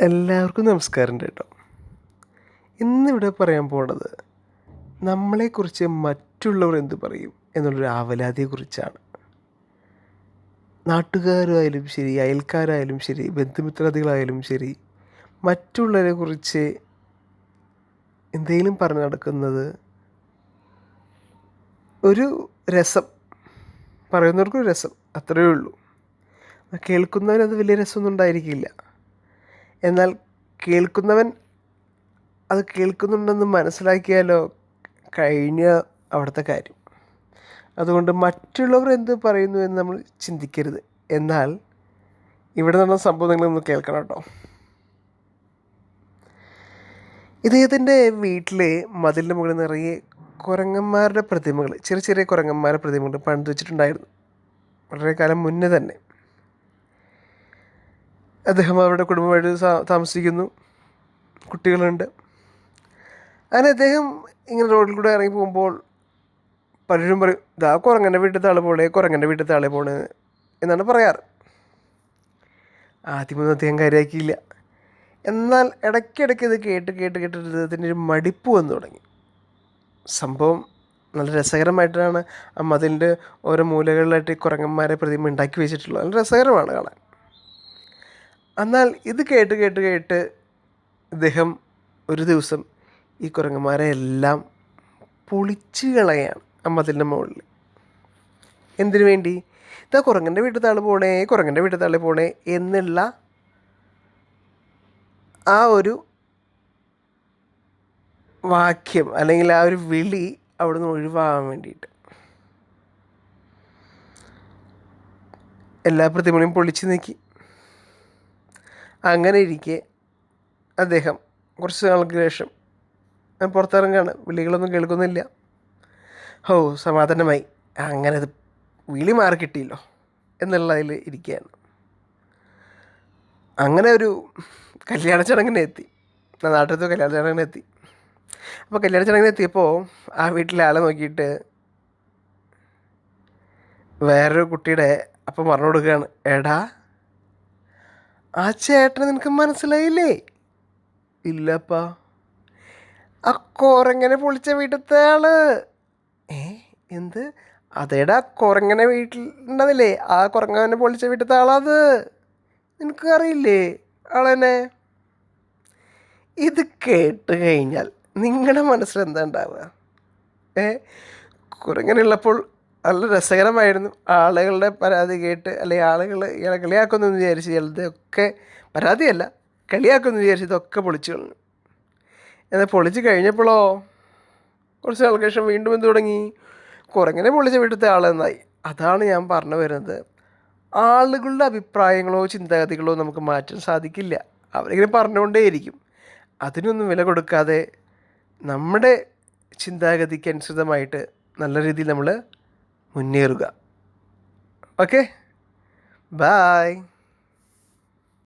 എല്ലാവർക്കും നമസ്കാരം കേട്ടോ ഇന്നിവിടെ പറയാൻ പോണത് നമ്മളെക്കുറിച്ച് മറ്റുള്ളവർ എന്ത് പറയും എന്നുള്ളൊരു ആവലാതിയെക്കുറിച്ചാണ്. നാട്ടുകാരായാലും ശരി അയൽക്കാരായാലും ശരി ബന്ധുമിത്രാദികളായാലും ശരി മറ്റുള്ളവരെ കുറിച്ച് എന്തെങ്കിലും പറഞ്ഞു നടക്കുന്നത് ഒരു രസം. പറയുന്നവർക്കൊരു രസം അത്രയേ ഉള്ളൂ. കേൾക്കുന്നവരത് വലിയ രസമൊന്നും ഉണ്ടായിരിക്കില്ല. എന്നാൽ കേൾക്കുന്നവൻ അത് കേൾക്കുന്നുണ്ടെന്ന് മനസ്സിലാക്കിയാലോ കഴിഞ്ഞ അവിടുത്തെ കാര്യം. അതുകൊണ്ട് മറ്റുള്ളവർ എന്ത് പറയുന്നു എന്ന് നമ്മൾ ചിന്തിക്കരുത്. എന്നാൽ ഇവിടെ നടന്ന സംഭവം നിങ്ങളൊന്ന് കേൾക്കണം കേട്ടോ. ഇദ്ദേഹത്തിന്റെ വീട്ടിൽ മതിലിന്റെ മുകളിൽ നിറയെ കുരങ്ങന്മാരുടെ പ്രതിമകൾ ചെറിയ ചെറിയ കുരങ്ങന്മാരുടെ പ്രതിമകൾ പണിത് വെച്ചിട്ടുണ്ടായിരുന്നു. വളരെ കാലം മുന്നേ തന്നെ. അദ്ദേഹം അവരുടെ കുടുംബമായിട്ട് താമസിക്കുന്നു. കുട്ടികളുണ്ട്. അങ്ങനെ അദ്ദേഹം ഇങ്ങനെ റോഡിൽ കൂടെ ഇറങ്ങി പോകുമ്പോൾ പലരും പറയും ഇതാ കുരങ്ങന്റെ വീട്ടിലത്തെ താളെ പോണേ കുരങ്ങന്റെ വീട്ടിലത്തെ ആളെ പോണേ എന്നാണ് പറയാറ്. ആദ്യമൊന്നും അദ്ദേഹം കാര്യമാക്കിയില്ല എന്നാൽ ഇടയ്ക്കിടയ്ക്ക് ഇത് കേട്ട് കേട്ട് കേട്ട് അദ്ദേഹത്തിന്റെ ഒരു മടിപ്പ് വന്നു തുടങ്ങി. സംഭവം നല്ല രസകരമായിട്ടാണ് ആ മതിലിന്റെ ഓരോ മൂലകളിലായിട്ട് കുരങ്ങന്മാരെ പ്രതിമ ഉണ്ടാക്കി വെച്ചിട്ടുള്ളത്. നല്ല രസകരമാണ് കാണാൻ. എന്നാൽ ഇത് കേട്ട് കേട്ട് കേട്ട് ഇദ്ദേഹം ഒരു ദിവസം ഈ കുരങ്ങന്മാരെ എല്ലാം പൊളിച്ച് കളയാണ് അമ്മത്തിന്റെ മുകളിൽ. എന്തിനു വേണ്ടി? ഇതാ കുരങ്ങന്റെ വീട്ടിൽ താൾ പോണേ കുരങ്ങന്റെ വീട്ടിൽ താൾ പോണേ എന്നുള്ള ആ ഒരു വാക്യം അല്ലെങ്കിൽ ആ ഒരു വിളി അവിടെ നിന്ന് ഒഴിവാകാൻ വേണ്ടിയിട്ട്. എല്ലാ പ്രതിമകളും പൊളിച്ച് നീക്കി. അങ്ങനെ ഇരിക്കെ അദ്ദേഹം കുറച്ച് നാൾക്ക് ശേഷം പുറത്തിറങ്ങുകയാണ് വിളികളൊന്നും കേൾക്കുന്നില്ല. ഓ സമാധാനമായി. അങ്ങനെ അത് വിളി മാറി എന്നുള്ളതിൽ ഇരിക്കുകയാണ് അങ്ങനെ ഒരു കല്യാണ ചടങ്ങിനെ എത്തി. നാട്ടിലത്തെ കല്യാണ ചടങ്ങിനെ എത്തി. അപ്പോൾ കല്യാണ ചടങ്ങിന് എത്തിയപ്പോൾ ആ വീട്ടിലെ ആളെ നോക്കിയിട്ട് വേറൊരു കുട്ടിയുടെ അപ്പം പറഞ്ഞു കൊടുക്കുകയാണ്. എടാ ആ ചേട്ടനെ നിനക്ക് മനസ്സിലായില്ലേ? ഇല്ലപ്പാ. ആ കോരങ്ങനെ പൊളിച്ച വീട്ടിലത്തെ ആൾ ഏ എന്ത്? അതേടാ കുരങ്ങനെ വീട്ടിലുണ്ടതില്ലേ? ആ കുരങ്ങനെ പൊളിച്ച വീട്ടിലത്തെ ആളത് നിനക്ക് അറിയില്ലേ ആളെന്നെ? ഇത് കേട്ട് കഴിഞ്ഞാൽ നിങ്ങളുടെ മനസ്സിലെന്താ ഉണ്ടാവുക ഏ കുരങ്ങനുള്ളപ്പോൾ നല്ല രസകരമായിരുന്നു. ആളുകളുടെ പരാതി കേട്ട് അല്ലെങ്കിൽ ആളുകൾ ഇയാളെ കളിയാക്കുന്നു എന്ന് വിചാരിച്ച് ചിലതൊക്കെ പരാതിയല്ല കളിയാക്കുന്നു വിചാരിച്ച് ഇതൊക്കെ പൊളിച്ചു കളഞ്ഞു. എന്നാൽ പൊളിച്ച് കഴിഞ്ഞപ്പോഴോ കുറച്ച് നാൾക്ക് ശേഷം വീണ്ടും എന്ത് തുടങ്ങി? കുറങ്ങനെ പൊളിച്ച വീട്ടിലത്തെ ആളെന്നായി അതാണ് ഞാൻ പറഞ്ഞു വരുന്നത്. ആളുകളുടെ അഭിപ്രായങ്ങളോ ചിന്താഗതികളോ നമുക്ക് മാറ്റാൻ സാധിക്കില്ല. അവരിങ്ങനെ പറഞ്ഞുകൊണ്ടേയിരിക്കും. അതിനൊന്നും വില കൊടുക്കാതെ നമ്മുടെ ചിന്താഗതിക്ക് അനുസൃതമായിട്ട് നല്ല രീതിയിൽ നമ്മൾ മുന്നേറുക. Okay bye